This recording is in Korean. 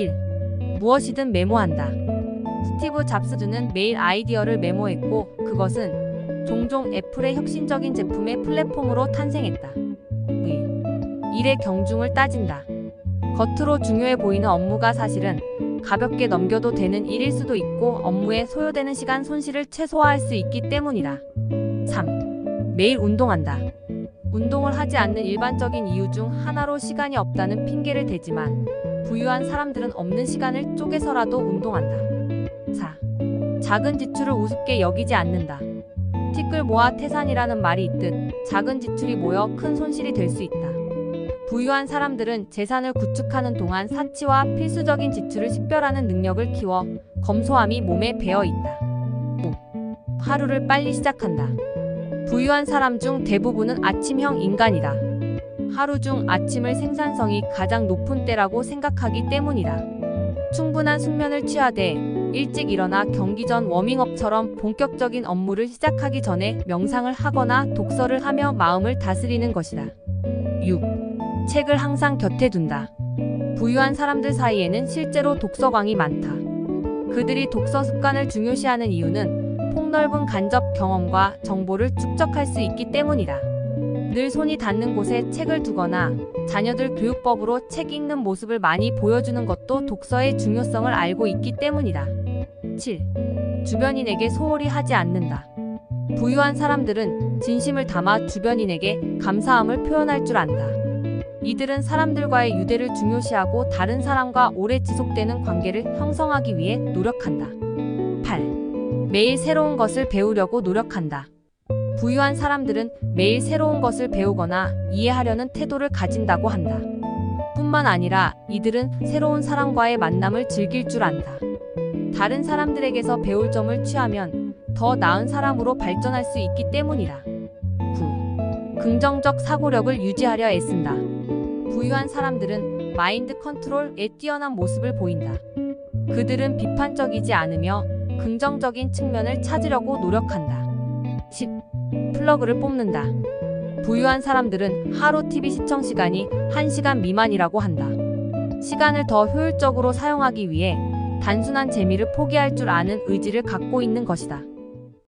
1. 무엇이든 메모한다. 스티브 잡스주는 매일 아이디어를 메모했고 그것은 종종 애플의 혁신적인 제품의 플랫폼으로 탄생했다. 2. 일의 경중을 따진다. 겉으로 중요해 보이는 업무가 사실은 가볍게 넘겨도 되는 일일 수도 있고 업무에 소요되는 시간 손실을 최소화할 수 있기 때문이다. 3. 매일 운동한다. 운동을 하지 않는 일반적인 이유 중 하나로 시간이 없다는 핑계를 대지만 부유한 사람들은 없는 시간을 쪼개서라도 운동한다. 4. 작은 지출을 우습게 여기지 않는다. 티끌 모아 태산이라는 말이 있듯 작은 지출이 모여 큰 손실이 될 수 있다. 부유한 사람들은 재산을 구축하는 동안 사치와 필수적인 지출을 식별하는 능력을 키워 검소함이 몸에 배어 있다. 5. 하루를 빨리 시작한다. 부유한 사람 중 대부분은 아침형 인간이다. 하루 중 아침을 생산성이 가장 높은 때라고 생각하기 때문이다. 충분한 숙면을 취하되 일찍 일어나 경기 전 워밍업처럼 본격적인 업무를 시작하기 전에 명상을 하거나 독서를 하며 마음을 다스리는 것이다. 6. 책을 항상 곁에 둔다. 부유한 사람들 사이에는 실제로 독서광이 많다. 그들이 독서 습관을 중요시하는 이유는 폭넓은 간접 경험과 정보를 축적할 수 있기 때문이다. 늘 손이 닿는 곳에 책을 두거나 자녀들 교육법으로 책 읽는 모습을 많이 보여주는 것도 독서의 중요성을 알고 있기 때문이다. 7. 주변인에게 소홀히 하지 않는다. 부유한 사람들은 진심을 담아 주변인에게 감사함을 표현할 줄 안다. 이들은 사람들과의 유대를 중요시하고 다른 사람과 오래 지속되는 관계를 형성하기 위해 노력한다. 8. 매일 새로운 것을 배우려고 노력한다. 부유한 사람들은 매일 새로운 것을 배우거나 이해하려는 태도를 가진다고 한다. 뿐만 아니라 이들은 새로운 사람과의 만남을 즐길 줄 안다. 다른 사람들에게서 배울 점을 취하면 더 나은 사람으로 발전할 수 있기 때문이다. 9. 긍정적 사고력을 유지하려 애쓴다. 부유한 사람들은 마인드 컨트롤에 뛰어난 모습을 보인다. 그들은 비판적이지 않으며 긍정적인 측면을 찾으려고 노력한다. 10. 플러그를 뽑는다. 부유한 사람들은 하루 TV 시청 시간이 1시간 미만이라고 한다. 시간을 더 효율적으로 사용하기 위해 단순한 재미를 포기할 줄 아는 의지를 갖고 있는 것이다.